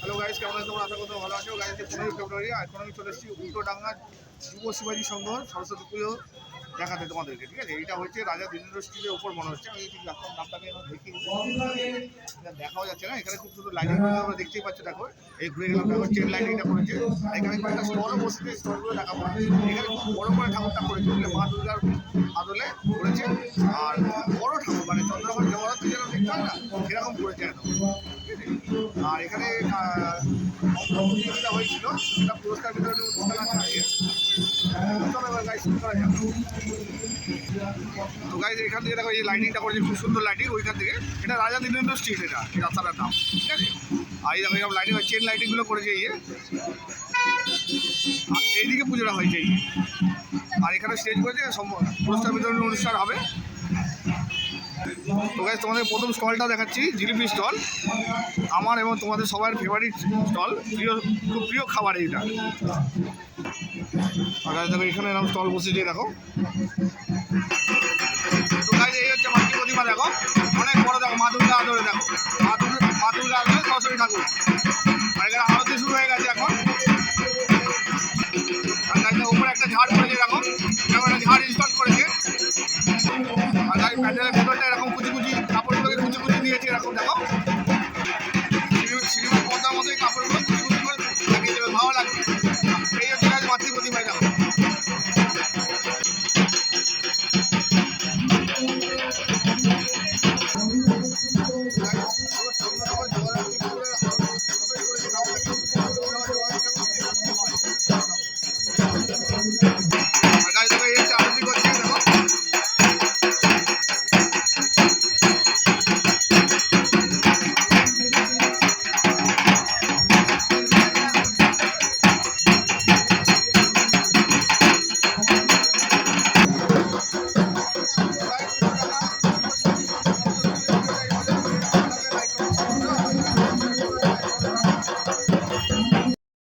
Hello guys, কেমন আছো তোমরা? আশা করতে ভালো আছো। গাইস পনেরোই ফেব্রুয়ারি এখন আমি চলে এসেছি উল্টোডাঙ্গা যুব শিবাজী সংঘ সরস্বতী পুজো দেখাতে তোমাদেরকে, ঠিক আছে? এইটা হচ্ছে রাজা বীরেন্দ্র স্টিলের উপর মনে হচ্ছে। আমি ঠিক আপনার নামটাকে দেখি দেখাও যাচ্ছে না, এখানে খুব সুন্দর লাইটিং আমরা দেখতেই পাচ্ছি, দেখো। এই ঘুরে গেলাম, দেখো চেন লাইটিংটা করেছে। এখানে কয়েকটা স্টলও বসেছে স্টলগুলো দেখাবো। এখানে খুব বড় করে ঠাকুরটা করেছে মা দুর্গার আদলে করেছে। আর আর এখানে প্রতিযোগিতা হয়েছিল। সেটা পুরস্কার বিতরণী অনুষ্ঠান আছে তো গাইজ এখান থেকে দেখো, এই লাইটিংটা করেছে, খুব সুন্দর লাইটিং ওইখান থেকে। এটা রাজা দীনেন্দ্র স্ট্রিট এটা, এই রাস্তাটার নাম, ঠিক আছে? আর এই দেখো, এরকম লাইটিং চেন লাইটিংগুলো করেছে ইয়ে আর এইদিকে পুজোটা হয়েছে আর এখানে স্টেজ করেছে পুরস্কার বিতরণী অনুষ্ঠান হবে। তো গাইজ তোমাদের প্রথম স্টলটা দেখাচ্ছি, জিলিপি স্টল আমার এবং তোমাদের সবার ফেভারিট স্টল প্রিয়, খুব প্রিয় খাবার এইটা। দেখো, এখানে এরকম স্টল বসেছে দেখো। তো গাইজ এই হচ্ছে মাতৃ প্রতিমা, দেখো। অনেক বড়, দেখো, মা দুর্গা আদরে, দেখো। মা দুর্গা মা দুর্গা আদরে সরস্বতী ঠাকুর। আর এখানে আরতি শুরু হয়ে গেছে এখন। আর গাইজ উপরে একটা ঝাড় করেছে দেখো। একটা ঝাড় ইনস্টল করেছে। আর প্যান্ডেলের con